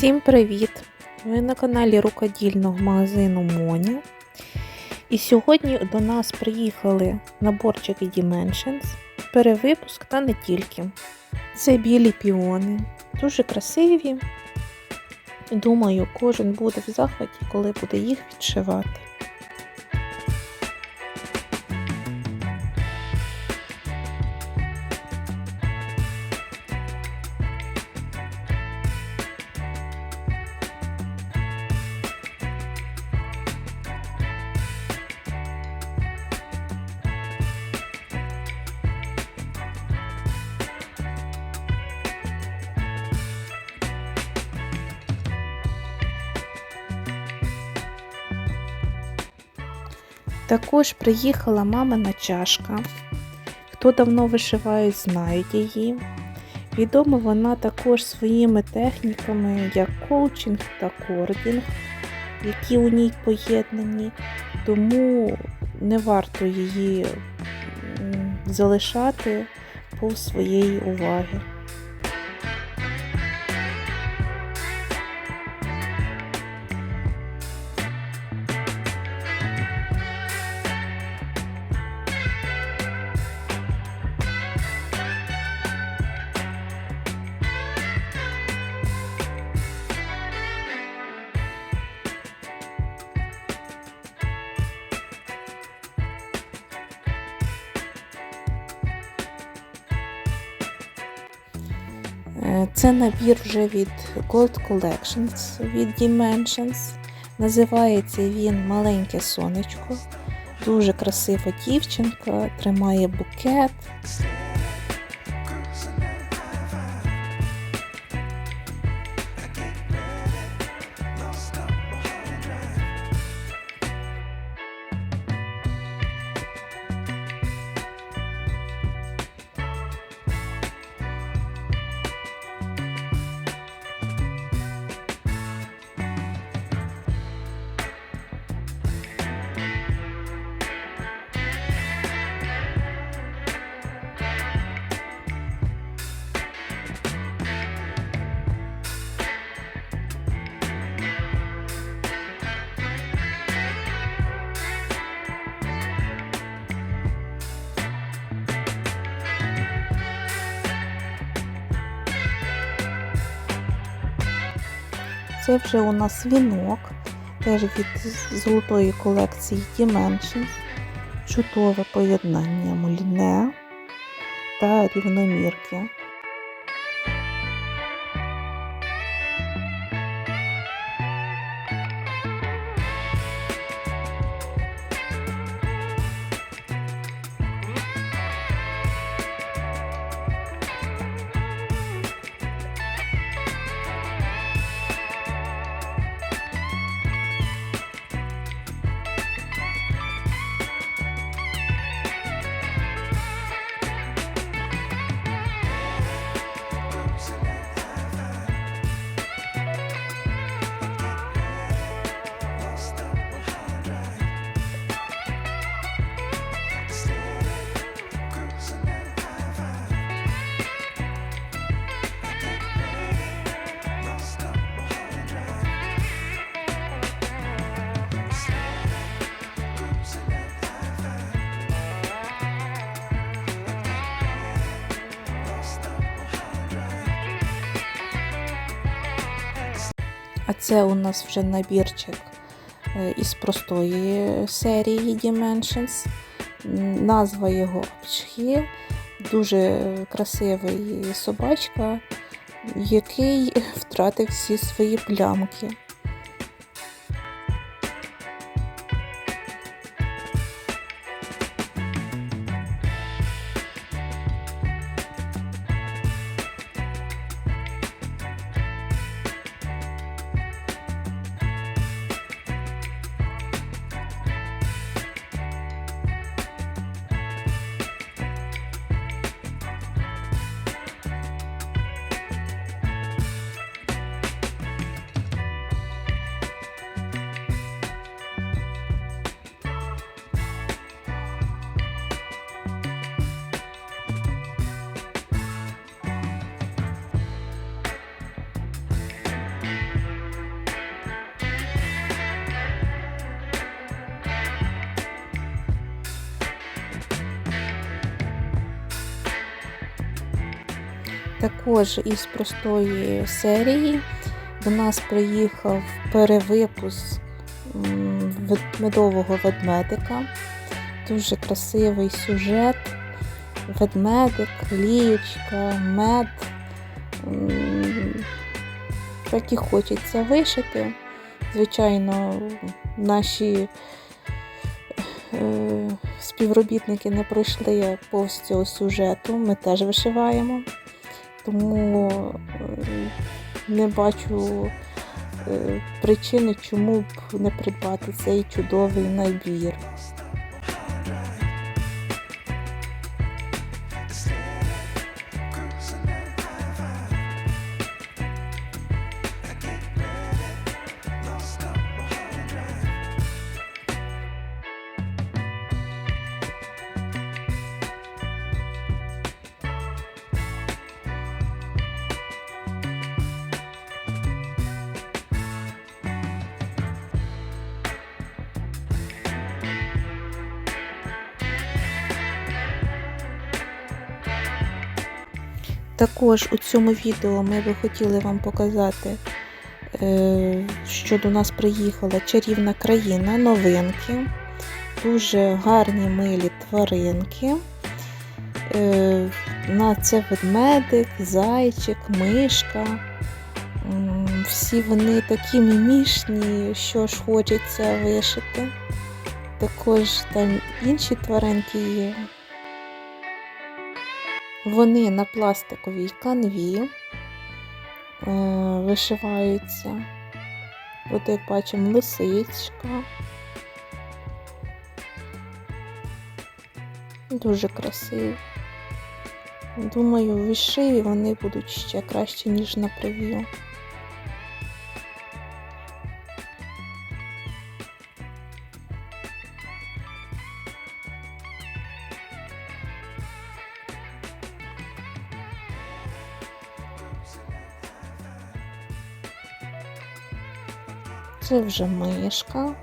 Всім привіт! Ви на каналі рукодільного магазину Моня. І сьогодні до нас приїхали наборчики Dimensions, перевипуск та не тільки. Це білі піони, дуже красиві. Думаю, кожен буде в захваті, коли буде їх відшивати. Також приїхала мамина чашка. Хто давно вишиває, знають її. Відома вона також своїми техніками, як коучинг та кордінг, які у ній поєднані, тому не варто її залишати повз своєї уваги. Це набір вже від Gold Collections від Dimensions. Називається він Маленьке сонечко. Дуже красива дівчинка, тримає букет. Це вже у нас вінок, теж від золотої колекції Dimension. Чудове поєднання муліне та рівномірки. А це у нас вже набірчик е, із простої серії Dimensions. Назва його Апчхі. Дуже красивий собачка, який втратив всі свої плямки. Також із простої серії до нас приїхав перевипуск медового ведмедика. Дуже красивий сюжет. Ведмедик, лієчка, мед. Так і хочеться вишити. Звичайно, наші е, співробітники не пройшли повз цього сюжету. Ми теж вишиваємо. Тому е, не бачу е, причини, чому б не придбати цей чудовий набір. Також у цьому відео ми би хотіли вам показати, е, що до нас приїхала чарівна країна, новинки, дуже гарні милі тваринки. Е, На це ведмедик, зайчик, мишка. Всі вони такі мімішні, що ж хочеться вишити. Також там інші тваринки є. Вони на пластиковій канві е, вишиваються. От як бачимо, лисичка. Дуже красиві. Думаю, в вишиві вони будуть ще краще, ніж на прев'ю. Це вже мишка.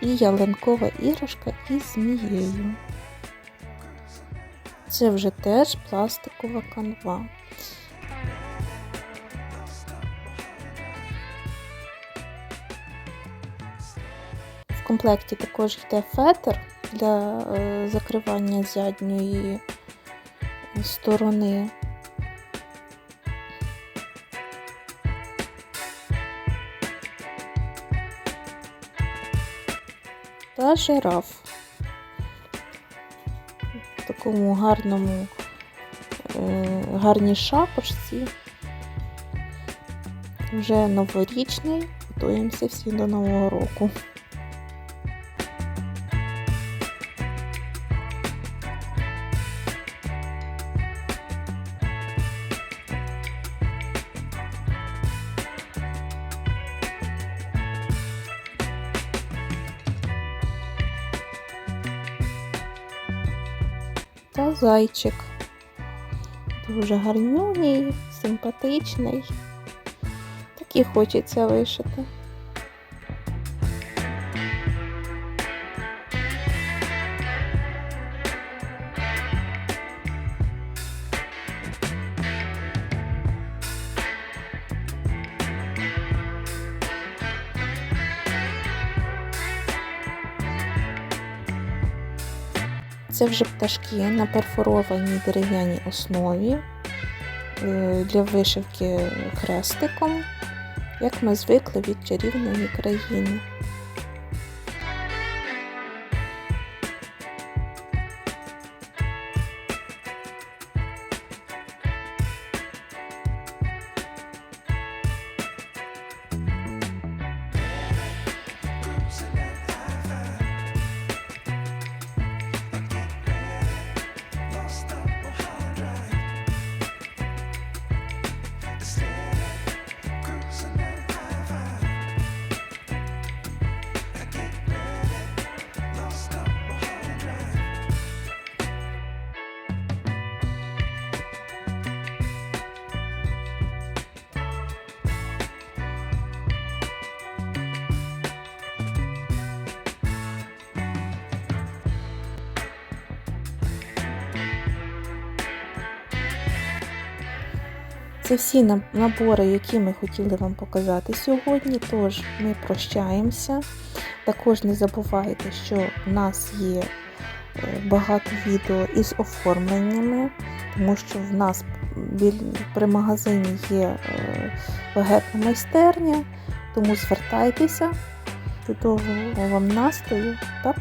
І ялинкова іграшка із змією. Це вже теж пластикова канва. В комплекті також йде фетр для е, закривання задньої сторони. Та жираф такому гарному, е, гарній шапочці. Вже новорічний, готуємося всі до Нового року. Та зайчик. Дуже гарнюній, симпатичний. Так і хочеться вишити. Це вже пташки на перфорованій дерев'яній основі е, для вишивки хрестиком, як ми звикли від чарівної країни. Це всі набори, які ми хотіли вам показати сьогодні. Тож ми прощаємося. Також не забувайте, що в нас є е, багато відео із оформленнями, тому що в нас при магазині є е, багетна майстерня, тому звертайтеся. Чудового вам настрою та